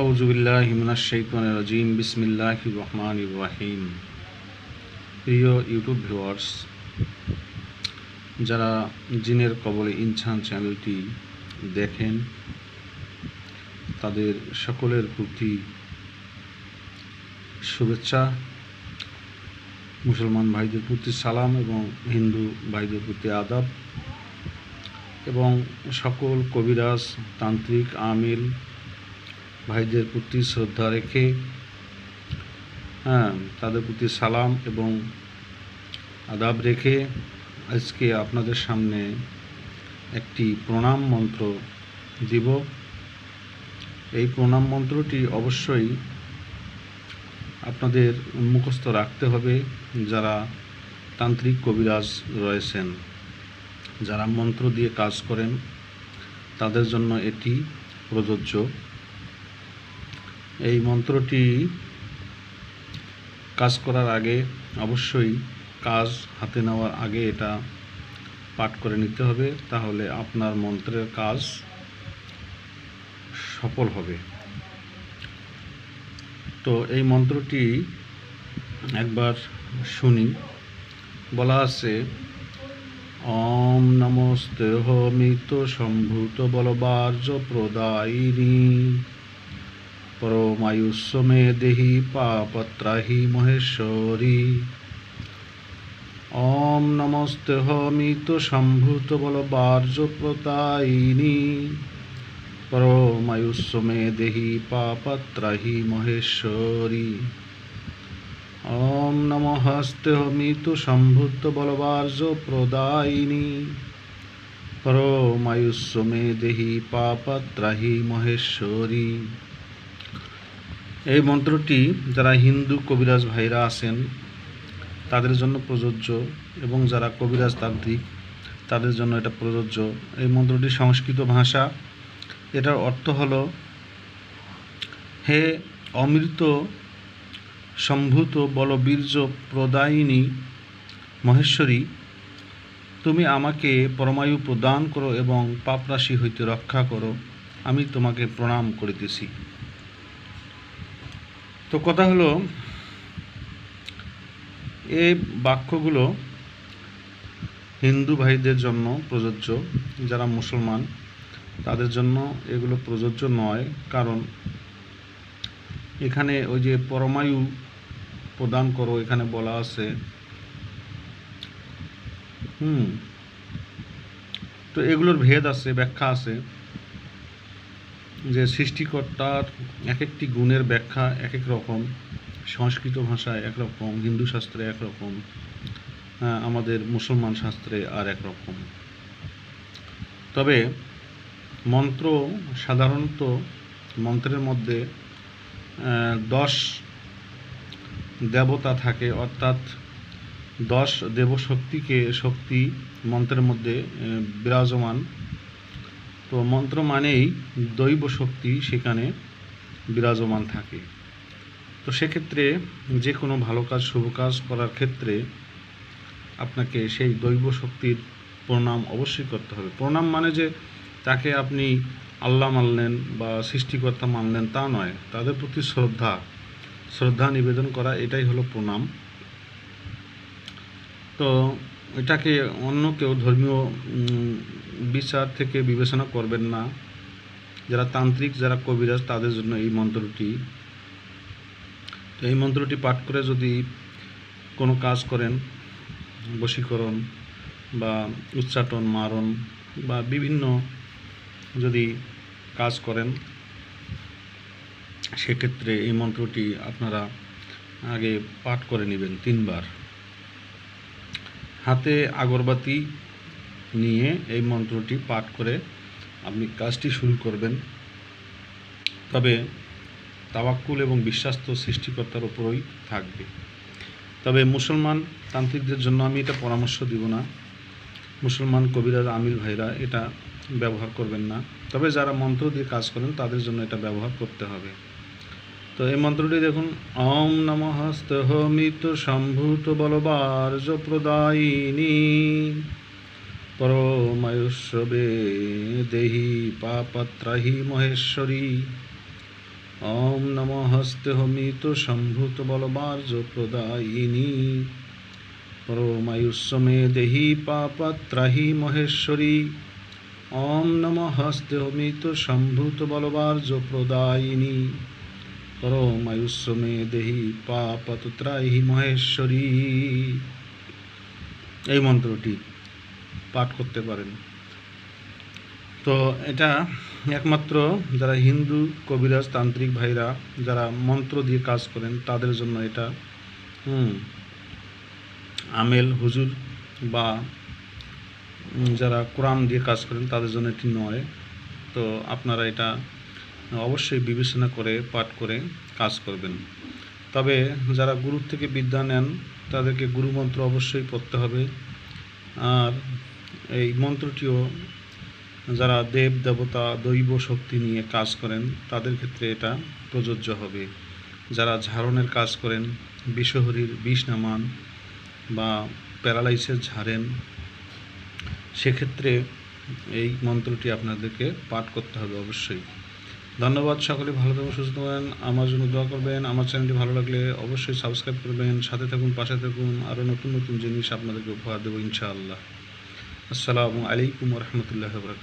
আউজুবিল্লাহ হিমনাশাইতান রাজিম বিসমিল্লাহ রহমান রাহিম। প্রিয় ইউটিউব ভিউয়ার্স, যারা জিনের কবলে ইনসান চ্যানেলটি দেখেন, তাদের সকলের প্রতি শুভেচ্ছা। মুসলমান ভাইদের প্রতি সালাম এবং হিন্দু ভাইদের প্রতি আদাব। এবং সকল কবিরাজ, তান্ত্রিক, আমিল ভাইদের প্রতি শ্রদ্ধা রেখে হ্যাঁ তাদের প্রতি সালাম এবং আদাব রেখে আজকে আপনাদের সামনে একটি প্রণাম মন্ত্র দিব। এই প্রণাম মন্ত্রটি অবশ্যই আপনাদের মুখস্থ রাখতে হবে যারা তান্ত্রিক কবিরাজ রয়েছেন, যারা মন্ত্র দিয়ে কাজ করেন, তাদের জন্য এটি প্রযোজ্য। এই মন্ত্রটি কাজ করার আগে অবশ্যই কাজ হাতে নেওয়ার আগে এটা পাঠ করে নিতে হবে, তাহলে আপনার মন্ত্রের কাজ সফল হবে। তো এই মন্ত্রটি একবার শুনি। বলা আছে অম নমস্তে হমিত সম্ভূত বলবার্য প্রদায়িনী। পরমায়ুষ্যমে দেহি পাপত্রাহি মহেশ্বরী ওম নমস্তে হমিত সম্ভূত বলবার্য প্রদায়িনী পরমায়ুষ্যমে দেহি পাপত্রাহি মহেশ্বরী ওম নম হস্তে হমিত সম্ভূত বলবার্য প্রদায়িনী পরমায়ুষ্যমে দেহি পাপত্রাহি মহেশ্বরী এই মন্ত্রটি যারা হিন্দু কবিরাজ ভাইরা আছেন, তাদের জন্য প্রযোজ্য এবং যারা কবিরাজ তান্ত্রিক তাদের জন্য এটা প্রযোজ্য। এই মন্ত্রটি সংস্কৃত ভাষা। এটার অর্থ হল, হে অমৃত সম্ভূত বলবীর্য প্রদায়িনী মহেশ্বরী, তুমি আমাকে পরমায়ু প্রদান করো এবং পাপরাশি হইতে রক্ষা করো। আমি তোমাকে প্রণাম করিতেছি। তো কথা হলো এই বাক্যগুলো হিন্দু ভাইদের জন্য প্রযোজ্য, যারা মুসলমান, তাদের জন্য এগুলো প্রযোজ্য নয়। কারণ এখানে ওই যে পরমায়ু প্রদান করো, এখানে বলা আছে। হুম, তো এগুলোর ভেদ আছে, ব্যাখ্যা আছে। যে সৃষ্টিকর্তার এক একটি গুণের ব্যাখ্যা এক এক রকম, সংস্কৃত ভাষায় একরকম হিন্দু শাস্ত্রে একরকম আমাদের মুসলমান শাস্ত্রে আর এক রকম। তবে মন্ত্র সাধারণত মন্ত্রের মধ্যে দশ দেবতা থাকে, অর্থাৎ দশ দেবশক্তিকে শক্তি মন্ত্রের মধ্যে বিরাজমান। তো মন্ত্র মানেই দৈব শক্তি সেখানে বিরাজমান থাকে। তো সেক্ষেত্রে যে কোনো ভালো কাজ, শুভ কাজ করার ক্ষেত্রে আপনাকে সেই দৈব শক্তির প্রণাম অবশ্যই করতে হবে। প্রণাম মানে যে তাকে আপনি আল্লাহ মানলেন বা সৃষ্টিকর্তা মানলেন তা নয়, তাদের প্রতি শ্রদ্ধা শ্রদ্ধা নিবেদন করা, এটাই হলো প্রণাম। তো এটাকে অন্য কেউ ধর্মীয় বিচার থেকে বিবেচনা করবেন না। যারা তান্ত্রিক, যারা কবিরাজ, তাদের জন্য এই মন্ত্রটি। তো এই মন্ত্রটি পাঠ করে যদি কোনো কাজ করেন, বশীকরণ বা উচ্চাটন, মারণ বা বিভিন্ন যদি কাজ করেন, সেক্ষেত্রে এই মন্ত্রটি আপনারা আগে পাঠ করে নেবেন তিনবার। হাতে আগরবাতি নিয়ে এই মন্ত্রটি পাঠ করে আপনি কাজটি শুরু করবেন। তবে তাওয়াক্কুল এবং বিশ্বাস তো সৃষ্টিকর্তার ওপরই থাকবে। তবে মুসলমান তান্ত্রিকদের জন্য আমি এটা পরামর্শ দিব না। মুসলমান কবিরাজ আমিল ভাইরা এটা ব্যবহার করবেন না। তবে যারা মন্ত্র দিয়ে কাজ করেন তাদের জন্য এটা ব্যবহার করতে হবে। তো এই মন্ত্রটি দেখুন, ওম নম হস্তমিত সম্ভূত বলবার্য প্রদায়িনী পরমায়ুষ্যবে দেহি পাপত্রাহি মহেশ্বরী। ওম নম হস্তে হমিত সম্ভূত বলবার্য প্রদায়িনী পরমায়ুষ্মে দেহি পাপত্রাহি মহেশ্বরী। ওম নম হস্তে হমিত সম্ভূত বলবার্য প্রদায়িনী পরমায়ুষ্মে দেহি পাপত্রাহি মহেশ্বরী। এই মন্ত্রটি পাঠ করতে পারেন। তো এটা একমাত্র যারা হিন্দু, কবিরাজ, তান্ত্রিক ভাইরা যারা মন্ত্র দিয়ে কাজ করেন, তাদের জন্য এটা, হুম, আমেল, হুজুর বা যারা কোরআন দিয়ে কাজ করেন, তাদের জন্য এটি নয়। তো আপনারা এটা অবশ্যই বিবেচনা করে, পাঠ করে কাজ করবেন। তবে যারা গুরুর থেকে বিদ্যা নেন, তাদেরকে গুরু মন্ত্র অবশ্যই পড়তে হবে। আর এই মন্ত্রটিও যারা দেব, দেবতা, দৈব শক্তি নিয়ে কাজ করেন, তাদের ক্ষেত্রে এটা প্রযোজ্য হবে। যারা ঝাড়নের কাজ করেন, বিষহরির বিষ নামান বা প্যারালাইসের ঝাড়েন, সেক্ষেত্রে এই মন্ত্রটি আপনাদেরকে পাঠ করতে হবে অবশ্যই। ধন্যবাদ সকলে, ভালো থাকুন, সুস্থ থাকুন, আমার জন্য দোয়া করবেন, আমার চ্যানেলটি ভালো লাগলে অবশ্যই সাবস্ক্রাইব করবেন, সাথে থাকুন, পাশে থাকুন আরও নতুন নতুন জিনিস আপনাদেরকে উপহার দেবো ইনশাআল্লাহ। আসসালামু আলাইকুম রহমতুল্লাহ বরকাত